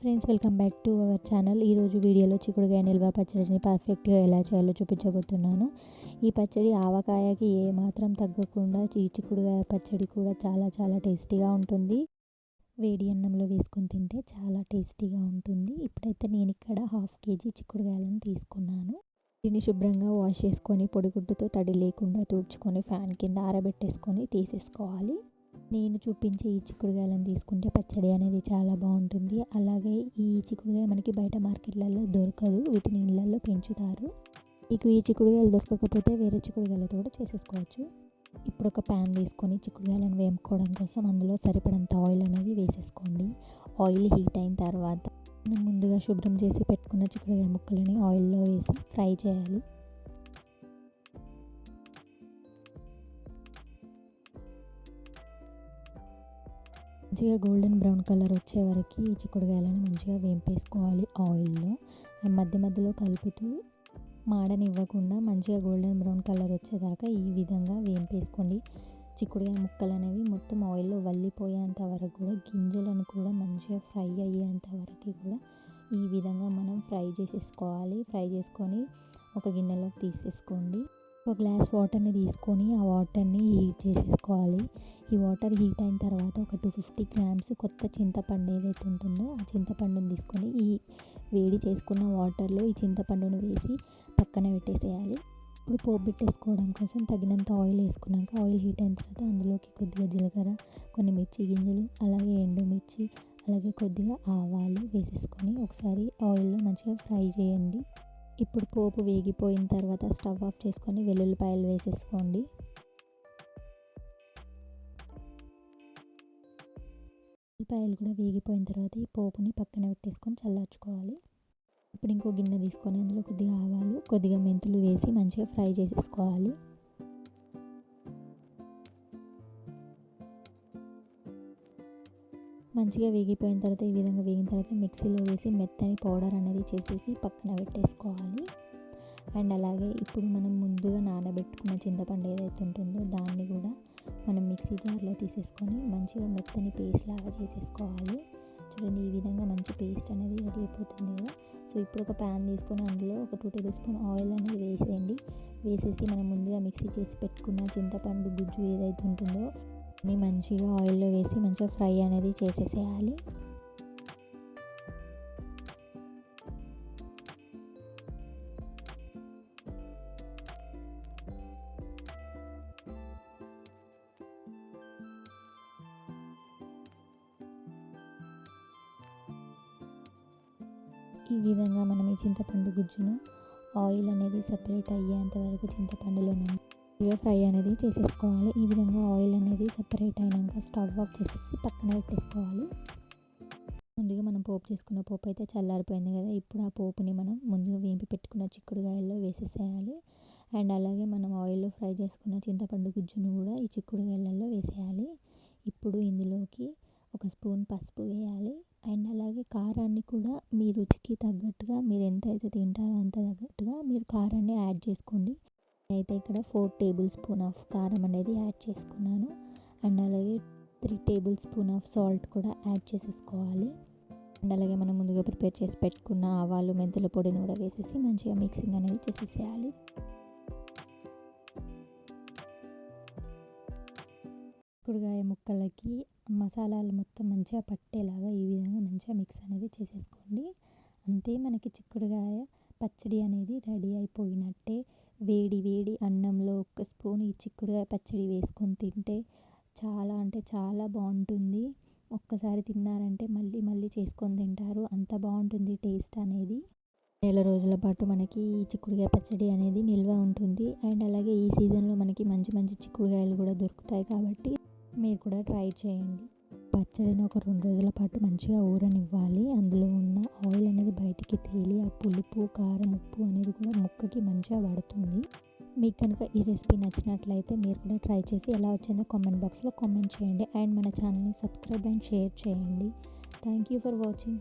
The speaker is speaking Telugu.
Friends welcome back to our channel. ఈరోజు వీడియోలో చిక్కుడుకాయ నిల్వ పచ్చడిని పర్ఫెక్ట్గా ఎలా చేయాలో చూపించబోతున్నాను. ఈ పచ్చడి ఆవకాయకి ఏ మాత్రం తగ్గకుండా ఈ చిక్కుడుకాయ పచ్చడి కూడా చాలా చాలా టేస్టీగా ఉంటుంది. వేడి అన్నంలో వేసుకొని తింటే చాలా టేస్టీగా ఉంటుంది. ఇప్పుడైతే నేను ఇక్కడ హాఫ్ కేజీ చిక్కుడుకాయలను తీసుకున్నాను. దీన్ని శుభ్రంగా వాష్ చేసుకొని పొడిగుడ్డుతో తడి లేకుండా తుడుచుకొని ఫ్యాన్ కింద ఆరబెట్టేసుకొని తీసేసుకోవాలి. నేను చూపించే ఈ చిక్కుడుకాయలను తీసుకుంటే పచ్చడి అనేది చాలా బాగుంటుంది. అలాగే ఈ చిక్కుడుకాయ మనకి బయట మార్కెట్లలో దొరకదు. వీటిని ఇళ్ళల్లో పెంచుతారు. మీకు ఈ చిక్కుడుకాయలు దొరకకపోతే వేరే చిక్కుడుకాయలతో కూడా చేసేసుకోవచ్చు. ఇప్పుడు ఒక ప్యాన్ తీసుకొని చిక్కుడుకాయలను వేపుకోవడం కోసం అందులో సరిపడంత ఆయిల్ అనేది వేసేసుకోండి. ఆయిల్ హీట్ అయిన తర్వాత మనం ముందుగా శుభ్రం చేసి పెట్టుకున్న చిక్కుడుకాయ ముక్కలని ఆయిల్లో వేసి ఫ్రై చేయాలి. మంచిగా గోల్డెన్ బ్రౌన్ కలర్ వచ్చే వరకు ఈ చిక్కుడుకాయలను మంచిగా వేంపేసుకోవాలి ఆయిల్లో. మధ్య మధ్యలో కలుపుతూ మాడనివ్వకుండా మంచిగా గోల్డెన్ బ్రౌన్ కలర్ వచ్చేదాకా ఈ విధంగా వేంపేసుకోండి. చిక్కుడుకాయ ముక్కలు అనేవి మొత్తం ఆయిల్లో వల్లిపోయేంత వరకు కూడా గింజలను కూడా మంచిగా ఫ్రై అయ్యేంత వరకు కూడా ఈ విధంగా మనం ఫ్రై చేసేసుకోవాలి. ఫ్రై చేసుకొని ఒక గిన్నెలోకి తీసేసుకోండి. ఒక గ్లాస్ వాటర్ని తీసుకొని ఆ వాటర్ని హీట్ చేసేసుకోవాలి. ఈ వాటర్ హీట్ అయిన తర్వాత ఒక టూ ఫిఫ్టీ గ్రామ్స్ కొత్త చింతపండు ఏదైతే ఉంటుందో ఆ చింతపండుని తీసుకొని ఈ వేడి చేసుకున్న వాటర్లో ఈ చింతపండును వేసి పక్కన పెట్టేసేయాలి. ఇప్పుడు పోపు పెట్టేసుకోవడం కోసం తగినంత ఆయిల్ వేసుకున్నాక ఆయిల్ హీట్ అయిన తర్వాత అందులోకి కొద్దిగా జీలకర్ర కొన్ని మిర్చి గింజలు అలాగే ఎండుమిర్చి అలాగే కొద్దిగా ఆవాలు వేసేసుకొని ఒకసారి ఆయిల్లో మంచిగా ఫ్రై చేయండి. ఇప్పుడు పోపు వేగిపోయిన తర్వాత స్టవ్ ఆఫ్ చేసుకొని వెల్లుల్లిపాయలు వేసేసుకోండి. ఉల్లిపాయలు కూడా వేగిపోయిన తర్వాత ఈ పోపుని పక్కన పెట్టేసుకొని చల్లార్చుకోవాలి. ఇప్పుడు ఇంకో గిన్నె తీసుకొని అందులో కొద్దిగా ఆవాలు కొద్దిగా మెంతులు వేసి మంచిగా ఫ్రై చేసేసుకోవాలి. మంచిగా వేగిపోయిన తర్వాత ఈ విధంగా వేగిన తర్వాత మిక్సీలో వేసి మెత్తని పౌడర్ అనేది చేసేసి పక్కన పెట్టేసుకోవాలి. అండ్ అలాగే ఇప్పుడు మనం ముందుగా నానబెట్టుకున్న చింతపండు ఏదైతే ఉంటుందో దాన్ని కూడా మనం మిక్సీ జార్లో తీసేసుకొని మంచిగా మెత్తని పేస్ట్ లాగా చేసేసుకోవాలి. చూడండి ఈ విధంగా మంచి పేస్ట్ అనేది రెడీ అయిపోతుంది కదా. సో ఇప్పుడు ఒక ప్యాన్ తీసుకొని అందులో ఒక టూ టేబుల్ స్పూన్ ఆయిల్ అనేది వేసేయండి. వేసేసి మనం ముందుగా మిక్సీ చేసి పెట్టుకున్న చింతపండు గుజ్జు ఏదైతే ఉంటుందో అన్నీ మంచిగా ఆయిల్లో వేసి మంచిగా ఫ్రై అనేది చేసేసేయాలి. ఈ విధంగా మనం ఈ చింతపండు గుజ్జును ఆయిల్ అనేది సపరేట్ అయ్యేంత వరకు చింతపండులో నుండి ఫ్రై అనేది చేసేసుకోవాలి. ఈ విధంగా ఆయిల్ అనేది సపరేట్ అయినాక స్టవ్ ఆఫ్ చేసేసి పక్కన పెట్టేసుకోవాలి. ముందుగా మనం పోపు చేసుకున్న పోపు అయితే చల్లారిపోయింది కదా. ఇప్పుడు ఆ పోపుని మనం ముందుగా వేంపి పెట్టుకున్న చిక్కుడుకాయల్లో వేసేసేయాలి. అండ్ అలాగే మనం ఆయిల్లో ఫ్రై చేసుకున్న చింతపండు గుజ్జును కూడా ఈ చిక్కుడుకాయలలో వేసేయాలి. ఇప్పుడు ఇందులోకి ఒక స్పూన్ పసుపు వేయాలి. అండ్ అలాగే కారాన్ని కూడా మీ రుచికి తగ్గట్టుగా మీరు ఎంత అయితే తింటారో అంత తగ్గట్టుగా మీరు కారాన్ని యాడ్ చేసుకోండి. అయితే ఇక్కడ ఫోర్ టేబుల్ స్పూన్ ఆఫ్ కారం అనేది యాడ్ చేసుకున్నాను. అండ్ అలాగే three table spoon of salt కూడా యాడ్ చేసేసుకోవాలి. అండ్ అలాగే మనం ముందుగా ప్రిపేర్ చేసి పెట్టుకున్న ఆవాలు మెంతుల పొడిని కూడా వేసేసి మంచిగా మిక్సింగ్ అనేది చేసేసేయాలి. చిక్కుడుకాయ ముక్కలకి మసాలాలు మొత్తం మంచిగా పట్టేలాగా ఈ విధంగా మంచిగా మిక్స్ అనేది చేసేసుకోండి. అంతే మనకి చిక్కుడుకాయ పచ్చడి అనేది రెడీ అయిపోయినట్టే. వేడి వేడి అన్నంలో ఒక స్పూన్ ఈ చిక్కుడుకాయ పచ్చడి వేసుకొని తింటే చాలా అంటే చాలా బాగుంటుంది. ఒక్కసారి తిన్నారంటే మళ్ళీ మళ్ళీ చేసుకొని తింటారు. అంత బాగుంటుంది టేస్ట్ అనేది. నెల రోజుల పాటు మనకి ఈ చిక్కుడుకాయ పచ్చడి అనేది నిల్వ ఉంటుంది. అండ్ అలాగే ఈ సీజన్లో మనకి మంచి మంచి చిక్కుడుకాయలు కూడా దొరుకుతాయి కాబట్టి మీరు కూడా ట్రై చేయండి. పచ్చడిని ఒక రెండు రోజుల పాటు మంచిగా ఊరనివ్వాలి. అందులో ఉన్న ఆయిల్ అనేది బయటికి తేలి ఆ పులుపు కారం ఉప్పు అనేది కూడా ముక్కకి మంచిగా పడుతుంది మీకు కనుక ఈ రెసిపీ నచ్చినట్లయితే మీరు కూడా ట్రై చేసి ఎలా వచ్చిందో కామెంట్ బాక్స్లో కామెంట్ చేయండి. అండ్ మన ఛానల్ని సబ్స్క్రైబ్ అండ్ షేర్ చేయండి. Thank you for watching.